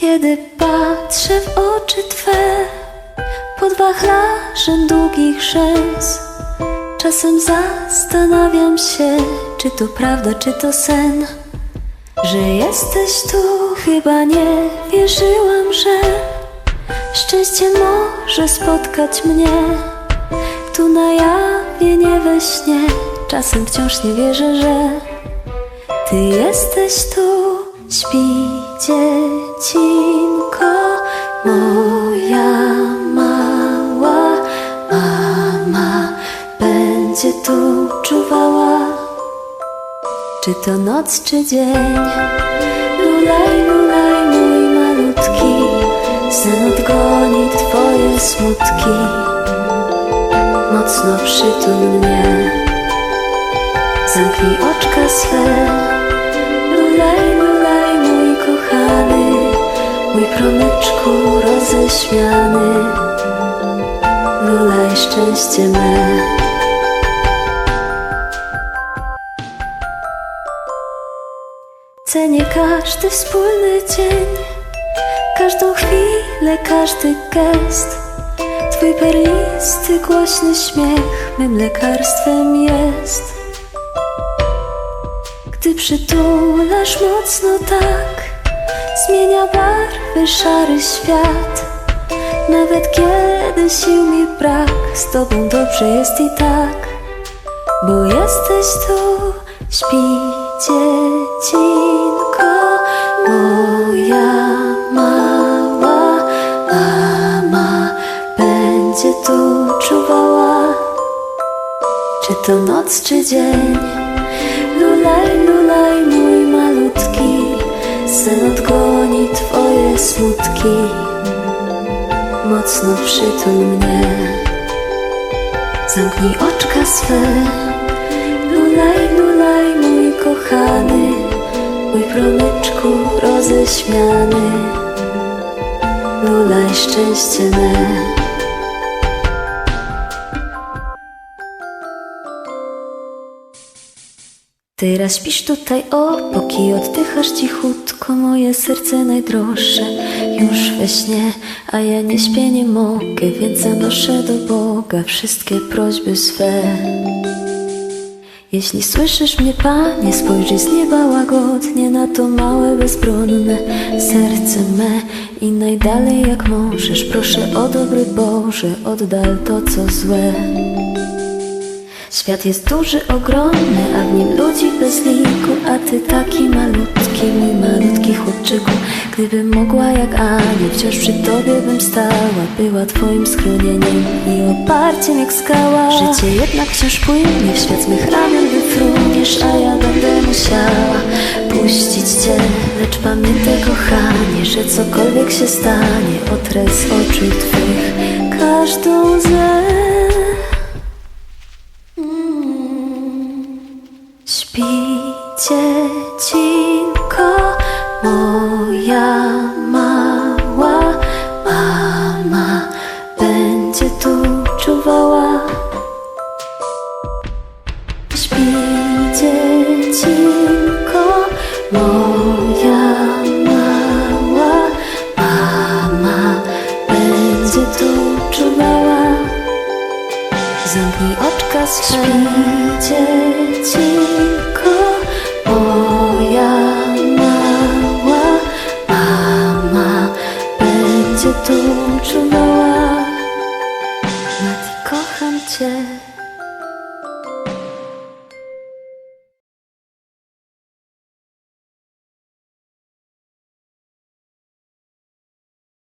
Kiedy patrzę w oczy Twe Pod wachlarzem długich rzęs. Czasem zastanawiam się Czy to prawda, czy to sen Że jesteś tu, chyba nie wierzyłam, że Szczęście może spotkać mnie. Tu na jawie, nie we śnie Czasem wciąż nie wierzę, że Ty jesteś tu. Śpi dziecinko, moja mała mama będzie tu czuwała. Czy to noc, czy dzień? Lulaj, lulaj, mój malutki, sen odgoni twoje smutki. Mocno przytul mnie, zamknij oczka swe. Mój promyczku roześmiany. Lulaj szczęście me. Cenię każdy wspólny dzień, każdą chwilę, każdy gest. Twój perlisty, głośny śmiech mym lekarstwem jest. Gdy przytulasz mocno tak, zmienia barwy szary świat. Nawet kiedy sił mi brak, z tobą dobrze jest i tak. Bo jesteś tu, śpi dziecinko, moja mała mama będzie tu czuwała. Czy to noc, czy dzień? Smutki. Mocno przytul mnie. Zamknij oczka swe Lulaj, lulaj, mój kochany Mój promyczku roześmiany Lulaj szczęście me Teraz śpisz tutaj obok i oddychasz cichutko Moje serce najdroższe. Już we śnie A ja nie śpię, nie mogę, więc zanoszę do Boga Wszystkie prośby swe. Jeśli słyszysz mnie, Panie, spojrzyj z nieba łagodnie na to małe, bezbronne serce me i najdalej jak możesz, proszę o dobry Boże, oddal to co złe. Świat jest duży, ogromny, a w nim ludzi bez liku. A ty taki malutki, mój malutki chłopczyku. Gdybym mogła jak anioł, wciąż przy tobie bym stała. Była twoim schronieniem i oparciem jak skała. Życie jednak wciąż płynie, w świat mych ramion wyfruniesz A ja będę musiała puścić cię. Lecz pamiętaj kochanie, że cokolwiek się stanie Otrę z oczu twych każdą łzę Śpi dziecinko, moja mała mama będzie tu czuwała. Śpi dziecinko, moja mała mama będzie tu czuwała. Zamknij oczka swe dziecinko